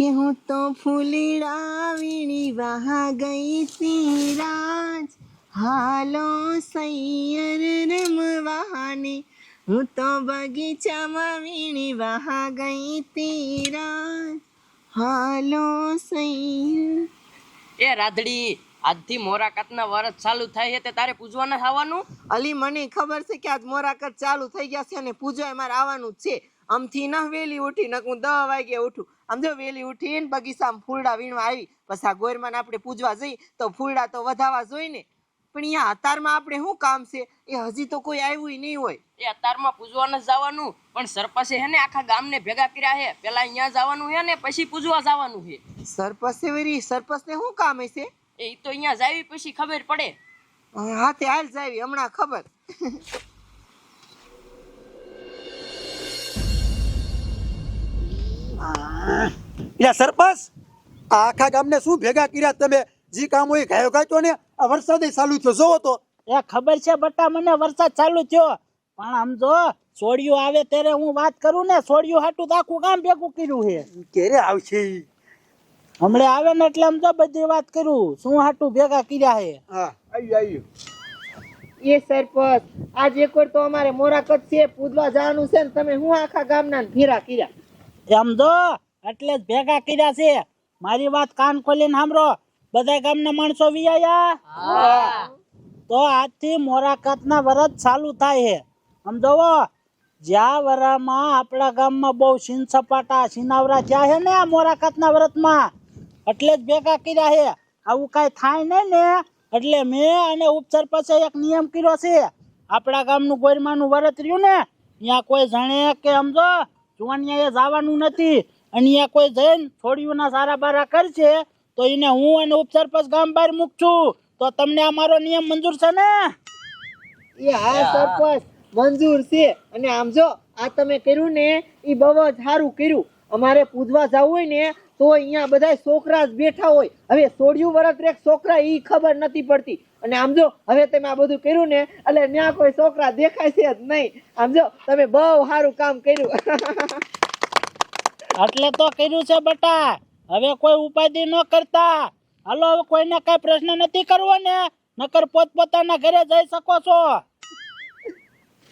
કે હું તો ફૂલડા વીણી વહા ગઈ તી રાજ હાલો સૈયર રમવાને હું તો બગીચામાં વીણી વહા ગઈ તી રાજ હાલો સૈયર. એ રાધડી આજથી મોરાકાતના વરસ ચાલુ થાય છે તે તારે પૂજવાના થવાનું અલી મને ખબર છે કે આજ મોરાકત ચાલુ થઈ ગયા છે અને પૂજા મારે આવવાનું છે. આમથી ન વેલી ઉઠી ન હું દસ વાગે ઉઠું. આમ જો વેલી ઉઠીને બગીચામાં ફૂલડા વીણવા આવી પછી આ ગોરમાં આપણે પૂજવા જઈ તો ફૂલડા તો વધાવા જોઈ ને પણ અહીંયા અતારમાં આપણે શું કામ છે? એ હજી તો કોઈ આવ્યું નહીં હોય. એ અત્યારમાં પૂજવાને જવાનું પણ સરપંચે હે ને આખા ગામને ભેગા કર્યા હે. પેલા અહીંયા જવાનું છે ને પછી પૂજવા જવાનું છે સરપસે વેરી સરપંચને શું કામ હશે? એ તો અહીંયા જાવી પછી ખબર પડે. હા તે હાલ જાવી હમણાં ખબર. એટલે સરપંચ આ આખા ગામને શું ભેગા કર્યા તમે? જે કામ હોય ગાયો ગાયો ને? આ વરસાદ ચાલુ થયો. જોવો તો. એ ખબર છે બટા મને વરસાદ ચાલુ થયો. પણ આમ જો સોડિયું આવે ત્યારે હું વાત કરું ને સોડિયું હાટું તો આખું ગામ ભેગું કર્યું છે. ક્યારે આવશે? હમણે આવે ને એટલે આમ જો બધી વાત કરું. શું હાટું ભેગા કર્યા છે? હા. આવ્યું આવ્યું એ સરપંચ આજ એક વાર તો અમારે મોરાકત છે પૂજવા જવાનું છે ને તમે હું આખા ગામના ફેરા કર્યા? એમ જો એટલે જ ભેગા કર્યા છે. મારી વાત કાન ખોલીને સાંભળો. બધા ગામના માણસો વિયા તો આજથી મોરાકતના વરત ચાલુ થાય છે. સમજો જ્યાં વરામાં આપણા ગામમાં બહુ સીન સપાટા સીનાવરા થયા છે ને આ મોરાકતના વ્રતમાં. એટલે જ ભેગા કર્યા છે. આવું કાંઈ થાય નહીં ને. એટલે મેં અને ઉપસરપંચે એક નિયમ કર્યો છે. આપણા ગામનું ગોરમાનું વ્રત રહ્યું ને ત્યાં કોઈ જાણે કે સમજો જુવાનિયાએ જવાનું નથી. અને અહીંયા કોઈ જઈને છોડીઓના સારા બારા કરશે તો એને હું અને ઉપસરપંચ ગામ બહાર મૂક છું તો તમને આ મારો નિયમ મંજૂર છે ને? એ હા સરપંચ મંજૂર છે. અને આમ જો આ તમે કર્યું ને એ બહુ જ સારું કર્યું. અમારે પૂજવા જવું હોય ને તો અહીંયા બધા છોકરા જ બેઠા હોય. હવે સોળિયું વર્ષ એક છોકરા એ ખબર નથી પડતી. અને આમ જો હવે તમે આ બધું કર્યું ને એટલે ત્યાં કોઈ છોકરા દેખાય છે જ નહીં. આમ જો તમે બહુ સારું કામ કર્યું. એટલે તો કર્યું છે બટા. હવે કોઈ ઉપાધિ ન કરતા. હાલો હવે કોઈને કઈ પ્રશ્ન નથી કરવો ને નકર પોતપોતાના ઘરે જઈ શકો છો.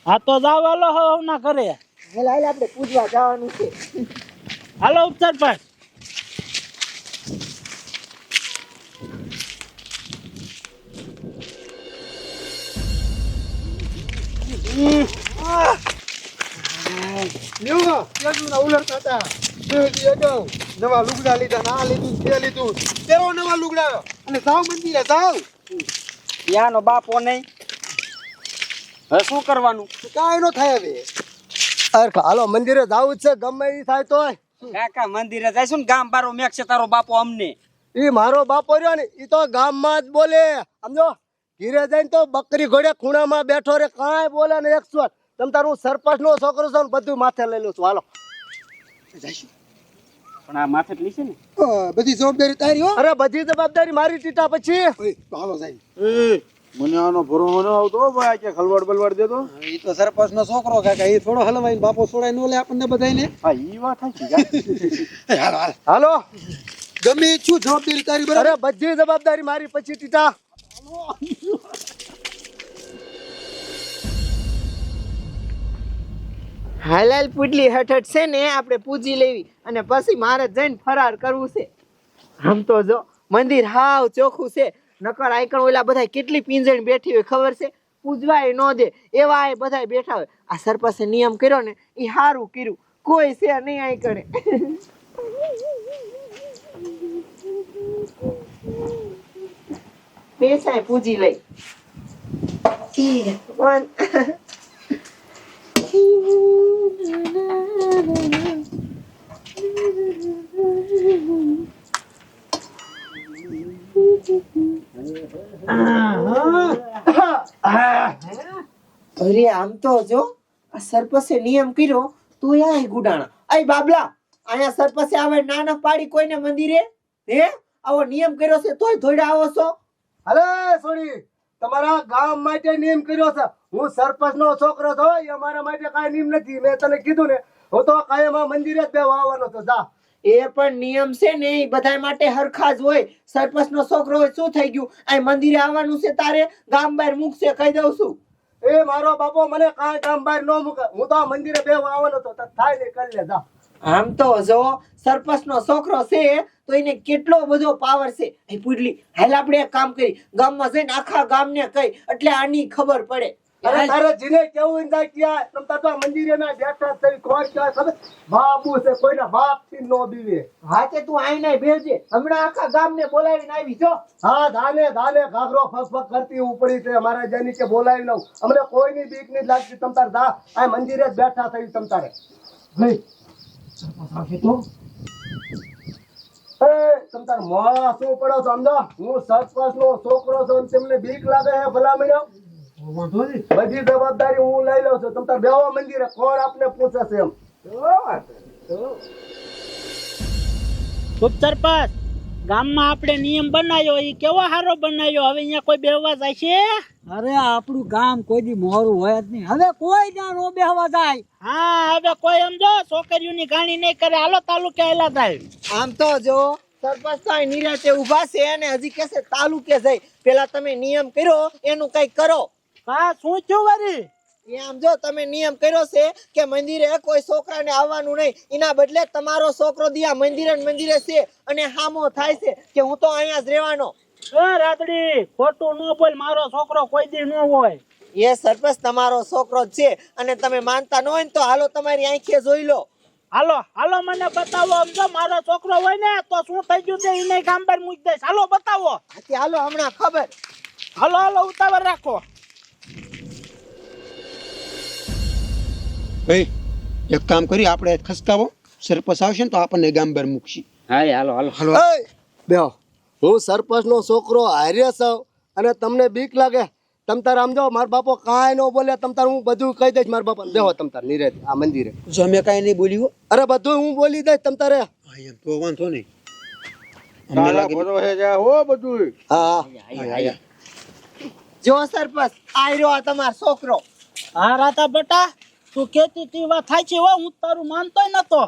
હા તો જાવ હાલો હવના ઘરે. હાલ હાલ આપણે પૂજવા જવાનું છે. હાલો ઉપચાર લ્યો કેજુ ના ઉલરતા હતા બે અગાઉ નવા લુગડા લીધા ના લીધું તે લીધું. તેવો નવા લુગડા અને જાવ મંદિરે યાનો બાપો નહીં. હવે શું કરવાનું? કાંઈ નો થાય હવે. અરે હાલો મંદિરે જાવું જ છે ગમે એ થાય તોય. કાકા મંદિરે જઈશું ને ગામ બારો મેક છે તારો બાપો અમને. ઈ મારો બાપો રહ્યો ને ઈ તો ગામમાં જ બોલે. સમજો? ઘીરે જઈને તો બકરી ઘોડે ખૂણામાં બેઠો રે કાંઈ બોલે ને એક સ્વર. તમ તારું સરપંચ નો છોકરો છો ને બધું માથે લઈ લઉં છું. હાલો. પણ આ માથે જ લીશે ને? બધી જવાબદારી તારી હો. અરે બધી જવાબદારી મારી ટીટા પછી. હાલો સાહેબ મને આનો ભરો ન આવતો ભાઈ કે ખલવાડ બલવાડ દેતો એ તો સરપંચ નો છોકરો કાકા એ થોડો હલવાઈ બાપો છોડાય નો લે આપણને બધાને હા ઈ વાત થાય હાલો હાલો. ગમે છું જવાબદારી તારી બરાબર. અરે બધી જવાબદારી મારી પછી ટીટા. હાલ હાલ હઠટ હઠ છે ને આપણે પૂજી લેવી. અને પછી મારે જઈને ફરાર કરવું છે. આમ તો જો મંદિર હાવ ચોખ્ખું છે. નકર આઈકણ ઓલા બધા કેટલી પિંજણ બેઠી હોય ખબર છે? પૂજવાય ન દે એવા એ બધા બેઠા હોય. આ સરપંચે નિયમ કર્યો ને એ સારું કર્યું. કોઈ છે નહીં આઈકણે બેસાય પૂજી લઈ. વન. અરે, આમ તો જો, આ સરપસે નિયમ કર્યો તું યા ગુડાણા. આય બાબલા, અહીંયા સરપસે આવે, નાના પાડી કોઈને મંદિરે? હે? આવો નિયમ કર્યો છે, તોય ધોડા આવો છો? અરે સોડી તમારા ગામ માટે નિયમ કર્યો છે. હું સરપંચ નો છોકરો છો અમારા માટે કાંઈ નિયમ નથી. મેં તને કીધું ને, હું તો કાયમ આ મંદિરે જ બેવા આવવાનો તો જા. એ પણ નિયમ છે ને એ બધા માટે હરખા જ હોય. સરપંચ નો છોકરો હોય શું થઈ ગયું? આ મંદિરે આવવાનું છે તારે? ગામ બહાર મૂકશે કહી દઉં છું. એ મારો બાપો મને કાંઈ કામ બહાર ન મૂકે. હું તો આ મંદિરે બે આવવાનો તો થાય ને કરી લે જા આમ તો જો સરપંચ નો છોકરો છે તો એને કેટલો બધો પાવર છે. એ પુડલી હાલ આપણે એક કામ કરી. ગામમાં જઈને આખા ગામને કહી. એટલે આની ખબર પડે. અરે તારે જીને કેવું ઇંદા કિયા તમ તાર તો મંદિરે ના બેઠા થઈ કોણ ક્યાં ખબર? બાપુ છે કોઈના બાપથી નો દીવે હા તે તું આઈ નાય બેજે હમણાં આખા ગામને બોલાવીને આવી જો. હા ધાને ધાને ઘાઘરો ફક ફક કરતી ઉપડી છે અમારા જેની કે બોલાવી લઉં. અમને કોઈની બીક નહીં લાગતી તમ તાર દા આ મંદિરે જ બેઠા થઈ તમ તારે. નહીં તો. તમ તાર મોં શું પડો છો સમજો હું સરપંચ નો છોકરો છું તેમને બીક લાગે હે ભલા મળ્યો બધી જવાબદારી હું લઈ લઉં છું. તમે તાર મંદિરે કોણ આપને પૂછે છે એમ? ખૂબ સરપંચ ગામમાં આપણે નિયમ બનાવ્યો એ કેવો સારો બનાવ્યો? હવે અહીંયા કોઈ બેહવા જાય છે? અરે આપણું ગામ કોઈ દી મોરું હોય જ નહીં. હવે કોઈ ના નો બેહવા જાય. હા હવે કોઈ એમ જો છોકરીઓની ગાણી નહીં કરે. હાલો તાલુકે આયલા થાય આમ તો જો સરપંચ તો નિરાતે ઊભા છે અને હજી કેસે તાલુકે જાય. પેલા તમે નિયમ કર્યો એનું કઈ કરો. કા શું થયું વરી? એ આમ જો તમે નિયમ કર્યો છે કે મંદિરે કોઈ છોકરાને આવવાનું નહીં. એના બદલે તમારો છોકરો દિયા મંદિરે ને મંદિરે છે અને હામો થાય છે કે હું તો અહીંયા જ રહેવાનો. એ રાતડી ખોટું ન બોલ મારો છોકરો કોઈ દી ન હોય. એ સરપંચ તમારો છોકરો જ છે અને તમે માનતા ન હોય ને તો હાલો તમારી આંખે જોઈ લો. હાલો હાલો મને બતાવો આમ જો મારો છોકરો હોય ને તો શું થઈ ગયું છે? એને ગામ પર મૂકી દઈશ. હાલો બતાવો. હાલો હમણાં ખબર. હાલો હાલો ઉતાવળ રાખો. ભાઈ એક કામ કરી આપણે ખસકાવો. સરપંચ આવશે ને તો આપણને ગામ બહાર મૂકશે. હા હાલો હાલો. હાલો. એ! બેહો. હું સરપંચ નો છોકરો હાર્યો છું અને તમને બીક લાગે તમ તાર આમ જો મારા બાપો કાંઈ ન બોલે તમ તાર હું બધું કહી દઈશ મારા બાપા બેહો તમ તાર નીરે આ મંદિરે. જો મેં કાંઈ નહીં બોલી અરે બધું હું બોલી દઈશ તમ તારે. તો વાંધો નહીં. અમને લાગે ભરોસે હો બધું હા. જો સરપંચ આ રહ્યો આ તમારો છોકરો. હા રાતા બેટા. તું કેતી તી વાત થાય છે હો હું તારું માનતોય નતો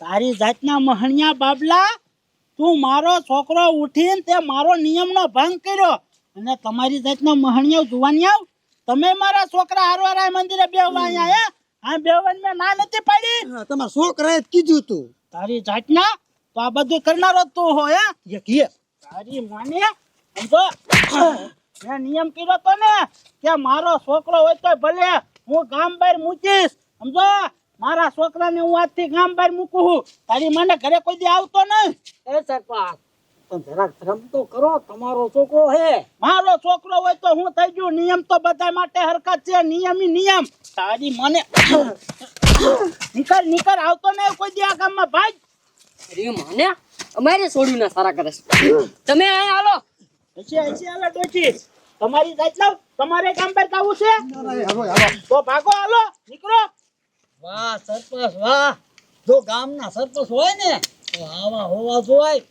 તારી જાતના મહણિયા બાબલા તું મારો છોકરો ઉઠીને તે મારો નિયમનો ભંગ કર્યો. અને તમારી જાતના મહણિયા આવ. તમે મારા છોકરા હારવારા મંદિરે બેવવા અહીંયા હે? હા બેવન મેં ના નથી પાડી. તમારા છોકરાએ કીધું તું. તારી જાતના તો આ બધું કરનારો તું હો હે? એ કે. તારી માને સમજો? મેં નિયમ કર્યો તો ને કે મારો છોકરો હોય તો ભલે હું ગામ બહાર મૂકીશ. સમજો? મારા છોકરાને હું આજથી ગામ બહાર મૂકું છું. તારી મને ઘરે કોઈ દી આવતો નહીં. એ સરપંચ પણ જરાક ધ્રમ તો કરો. તમારો છોકરો હે. મારો છોકરો હોય તો હું થઈ ગયું. નિયમ તો બધા માટે હરકત છે. નિયમી નિયમ. તારી મને નીકળ નીકળ. આવતો નહીં કોઈ દી આ ગામમાં ભાઈ. અરે માને અમારે છોડ્યું ના સારા કરે તમે અહીંયા હાલો. પછી હશે હાલો તમારી સાઈડ લાવ તમારે ગામ પર કાવું છે? તો ભાગો હાલો નીકળો. વાહ સરપંચ વાહ. જો ગામના સરપંચ હોય ને તો આવા હોવા જોઈએ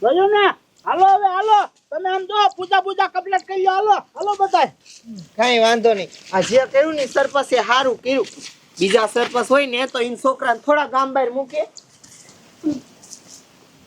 બોલો ને? હાલો હવે હાલો. તમે આમ જો પૂજા પૂજા કમ્પ્લીટ કરી લો હાલો. હાલો બધાય. કઈ વાંધો નહીં. આ જે કર્યું ને સરપંચે સારું કર્યું. બીજા સરપંચ હોય ને તો એમ છોકરાને થોડા ગામ બહાર મૂકે.